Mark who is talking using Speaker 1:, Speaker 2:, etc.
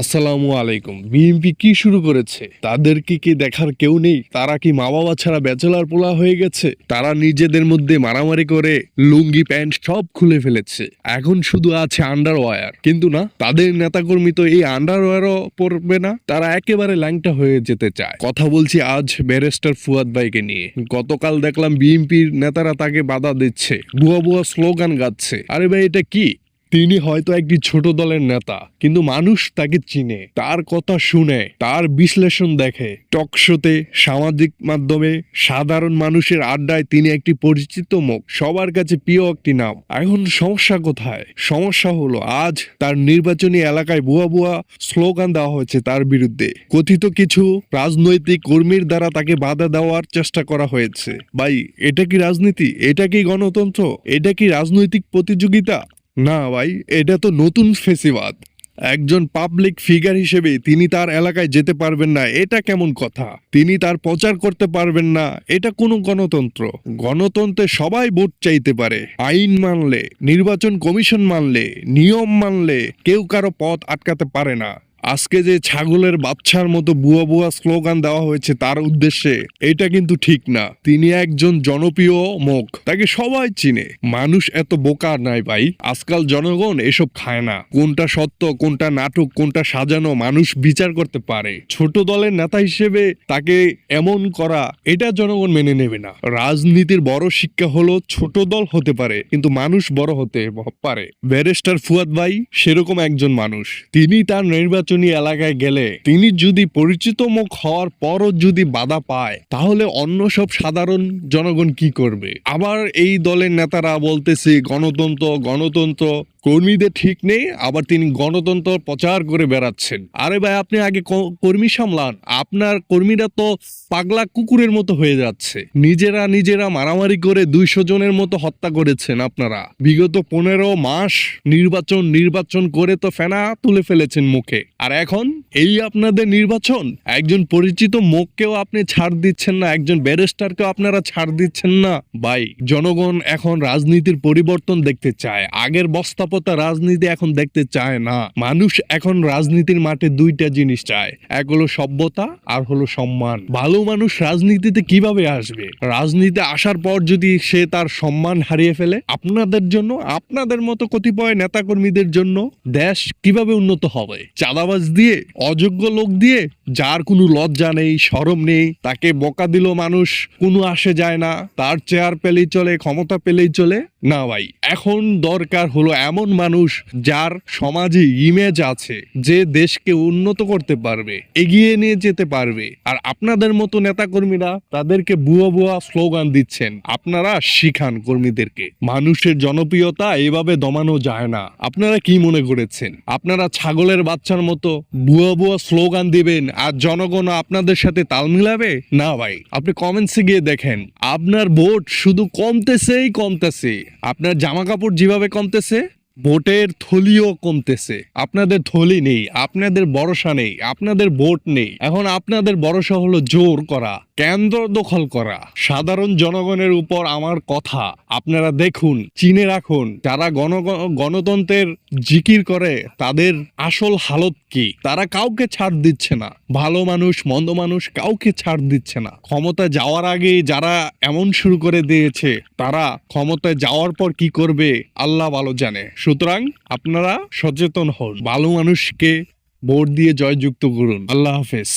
Speaker 1: আসসালামু আলাইকুম। বিএনপি কি শুরু করেছে? তাদেরকে কি দেখার কেউ নেই? তারা কি মা বাবা ছাড়া ব্যাচেলার পোলা হয়ে গেছে? তারা নিজেদের মধ্যে মারামারি করে লুঙ্গি, প্যান্ট সব খুলে ফেলেছে। এখন শুধু আছে আন্ডারওয়্যার কিন্তু না, তাদের নেতাকর্মী তো এই আন্ডারওয়্যারও পরবে না। তারা একেবারে ল্যাংটা হয়ে যেতে চায়। কথা বলছি আজ ব্যারিস্টার ফুয়াদ ভাইকে নিয়ে। গতকাল দেখলাম বিএনপির নেতারা তাকে বাধা দিচ্ছে। বুয়া বুয়া স্লোগান গাচ্ছে। আরে ভাই, এটা কি? তিনি হয়তো একটি ছোট দলের নেতা, কিন্তু মানুষ তাকে চিনে, তার কথা শুনে, তার বিশ্লেষণ দেখে। টকশোতে সামাজিক মাধ্যমে, সাধারণ মানুষের আড্ডায় তিনি একটি পরিচিত মুখ, সবার কাছে প্রিয় একটি নাম। এখন সমস্যা কোথায়? সমস্যা হলো, আজ তার নির্বাচনী এলাকায় বুয়া বুয়া স্লোগান দেওয়া হয়েছে তার বিরুদ্ধে। কথিত কিছু রাজনৈতিক কর্মীর দ্বারা তাকে বাধা দেওয়ার চেষ্টা করা হয়েছে। ভাই, এটা কি রাজনীতি? এটা কি গণতন্ত্র? এটা কি রাজনৈতিক প্রতিযোগিতা? না ভাই, এটা তো নতুন ফেসিবাদ। একজন পাবলিক ফিগার হিসেবে তিনি তার এলাকায় যেতে পারবেন না, এটা কেমন কথা? তিনি তার প্রচার করতে পারবেন না, এটা কোনো গণতন্ত্র। গণতন্ত্রে সবাই ভোট চাইতে পারে। আইন মানলে, নির্বাচন কমিশন মানলে, নিয়ম মানলে কেউ কারও পথ আটকাতে পারে না। আজকে যে ছাগলের বাচ্চার মতো বুয়া বুয়া স্লোগান দেওয়া হয়েছে তার উদ্দেশ্যে, এটা কিন্তু ঠিক না। তিনি একজন জনপ্রিয় মুখ তাকে সবাই চিনে। মানুষ এত বোকা নাই ভাই, আজকাল জনগণ এসব খায় না। কোনটা সত্য, কোনটা নাটক, কোনটা সাজানো মানুষ বিচার করতে পারে। ছোট দলের নেতা হিসেবে তাকে এমন করা, এটা জনগণ মেনে নেবে না। রাজনীতির বড় শিক্ষা হলো ছোট দল হতে পারে, কিন্তু মানুষ বড় হতে পারে। ব্যারিস্টার ফুয়াদ ভাই সেরকম একজন মানুষ। তিনি তার নির্বাচনী এলাকায় গেলে তিনি যদি পরিচিত মুখ হওয়ার পরও যদি বাধা পায়, তাহলে অন্য সব সাধারণ জনগণ কি করবে? আবার এই দলের নেতারা বলতেছে, গণতন্ত্র গণতন্ত্র। কর্মীদের ঠিক নেই, আবার তিনি গণতন্ত্র প্রচার করে বেড়াচ্ছেন। আরে ভাই, আপনি আগে কর্মী সামলান। আপনার কর্মীরা তো পাগলা কুকুরের মতো হয়ে যাচ্ছে। নিজেরা নিজেরা মারামারি করে দুইশো জনের মতো হত্যা করেছেন আপনারা। বিগত পনেরো মাস নির্বাচন নির্বাচন করে তো ফেনা তুলে ফেলেছেন মুখে। আর এখন এই আপনাদের নির্বাচন? একজন পরিচিত মুখকেও আপনি ছাড় দিচ্ছেন না, একজন ব্যারিস্টারকেও আপনারা ছাড় দিচ্ছেন না। ভাই, জনগণ এখন রাজনীতির পরিবর্তন দেখতে চায়। আগের বস্তাপতা রাজনীতি এখন দেখতে চায় না। মানুষ এখন রাজনীতির মাঠে দুইটা জিনিস চায়। এক হলো সভ্যতা, আর হলো সম্মান। ভালো মানুষ রাজনীতিতে কীভাবে আসবে? রাজনীতিতে আসার পর যদি সে তার সম্মান হারিয়ে ফেলে, আপনাদের জন্য, আপনাদের মতো কতিপয় নেতাকর্মীদের জন্য দেশ কীভাবে উন্নত হবে? চাঁদাবাজ দিয়ে, অযোগ্য লোক দিয়ে, যার কোনো লজ্জা নেই, সরম নেই, তাকে বকা দিল মানুষ, কোনো আসে যায় না, তার চেয়ার পেলেই চলে, ক্ষমতা পেলেই চলে। না ভাই, এখন দরকার হলো এমন মানুষ যার সমাজে ইমেজ আছে যে দেশকে উন্নত করতে পারবে, এগিয়ে নিয়ে যেতে পারবে। আর আপনাদের মতো নেতাকর্মীরা তাদেরকে বুয়া বুয়া স্লোগান দিচ্ছেন। আপনারা শিখান কর্মীদেরকে। মানুষের জনপ্রিয়তা এভাবে দমানো যায় না। আপনারা কি মনে করেছেন? আপনারা ছাগলের বাচ্চার মতো বুয়া বুয়া স্লোগান দিবেন আর জনগণ আপনাদের সাথে তাল মিলাবে? না ভাই। আপনি কমেন্টসে গিয়ে দেখেন, আপনার ভোট শুধু কমতেছেই কমতেছে। আপনার জামা কাপড় যেভাবে কমতেছে ভোটের থলিও কমতেছে। আপনাদের থলি নেই, আপনাদের ভরসা নেই, আপনাদের ভোট নেই। এখন আপনাদের ভরসা হলো জোর করা। কেন্দ্র দখল করা। সাধারণ জনগণের উপর আমার কথা। আপনারা দেখুন, চিনে রাখুন, যারা গণ, গণতন্ত্রের জিকির করে, তাদের আসল হালত কি? তারা কাউকে ছাড় দিচ্ছে না। ভালো মানুষ, মন্দ মানুষ কাউকে ছাড় দিচ্ছে না। ক্ষমতায় যাওয়ার আগে যারা এমন শুরু করে দিয়েছে, তারা ক্ষমতায় যাওয়ার পর কি করবে, আল্লাহ ভালো জানে। সুতরাং আপনারা সচেতন হন। ভালো মানুষকে ভোট দিয়ে জয়যুক্ত করুন। আল্লাহ হাফেজ।